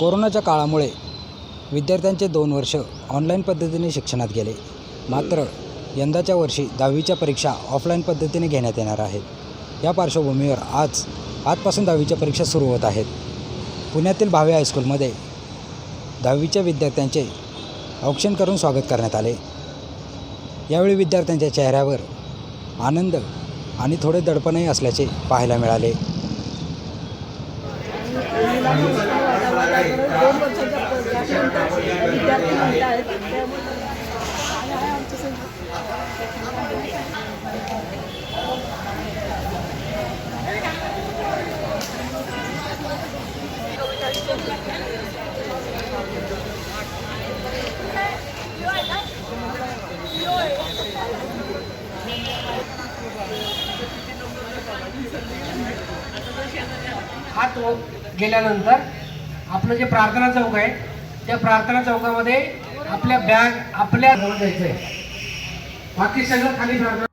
कोरोनाच्या काळामुळे विद्यार्थ्यांचे दोन वर्ष ऑनलाईन पद्धतीने शिक्षणात गेले. मात्र यंदाच्या वर्षी दहावीच्या परीक्षा ऑफलाईन पद्धतीने घेण्यात येणार आहेत. या पार्श्वभूमीवर आज आजपासून दहावीच्या परीक्षा सुरू होत आहेत. पुण्यातील भावे हायस्कूलमध्ये दहावीच्या विद्यार्थ्यांचे औक्षण करून स्वागत करण्यात आले. यावेळी विद्यार्थ्यांच्या चेहऱ्यावर आनंद आणि थोडे दडपणही असल्याचे पाहायला मिळाले. दोन वर्षाच्या विद्यार्थी म्हणत आहेत त्यामुळे हात गेल्यानंतर आपलं जे प्रार्थना चौक आहे त्या प्रार्थना चौकामध्ये आपल्या बॅग आपल्या जवळ द्यायचं आहे बाकी सगळं खाली प्रार्थना